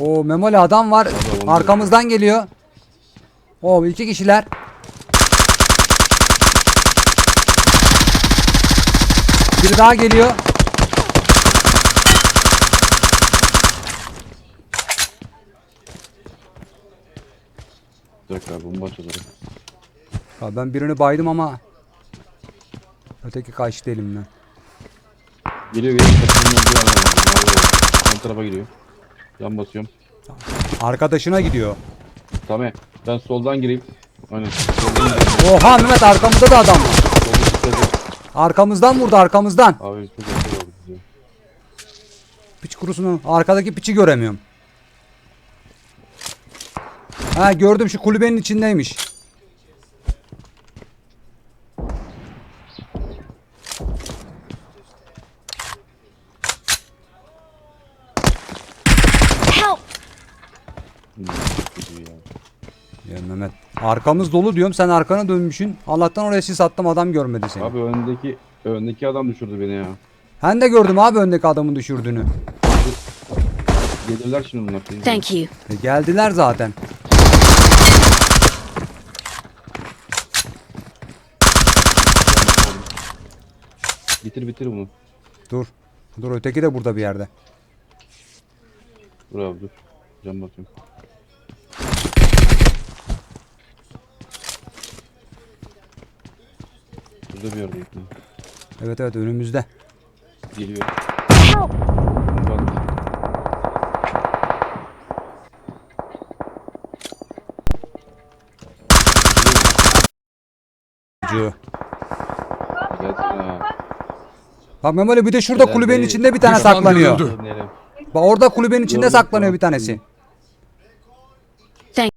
O Memoli adam var. Adam, Arkamızdan geliyor. O iki kişiler. Biri daha geliyor. Bir dakika bomba açılır. Ya ben birini baydım ama öteki kaçtı elimden. Geliyor geliyor. Var. Ön tarafa giriyor. Yan basıyorum. Arkadaşına gidiyor. Tamam. Ben soldan gireyim. Aynen. Soldan gireyim. Oha Mehmet arkamızda da adam var. Soldan çıkacağım. Arkamızdan vurdu arkamızdan. Abi çok yakın oldu bize. Piç kurusunu. Arkadaki piçi göremiyorum. Ha gördüm şu kulübenin içindeymiş. Ya. Mehmet arkamız dolu diyorum sen arkana dönmüşsün. Allah'tan oraya sis attım adam görmedi seni. Abi öndeki öndeki adam düşürdü beni ya. Ben de gördüm abi öndeki adamın düşürdüğünü. Gelirler şimdi bunlar. Thank you. E, geldiler zaten. Bitir bitir bunu. Dur. Dur öteki de burada bir yerde. Dur abi dur. Cam basıyorum. Burada bir yerde bekliyor. Evet evet önümüzde. Geliyor. Bak. Ha. Bak Memoli bir de şurada Gelen kulübenin değil. içinde bir tane Düşman saklanıyor. görüldü. Bak orada kulübenin içinde Gördüm, saklanıyor tamam. bir tanesi.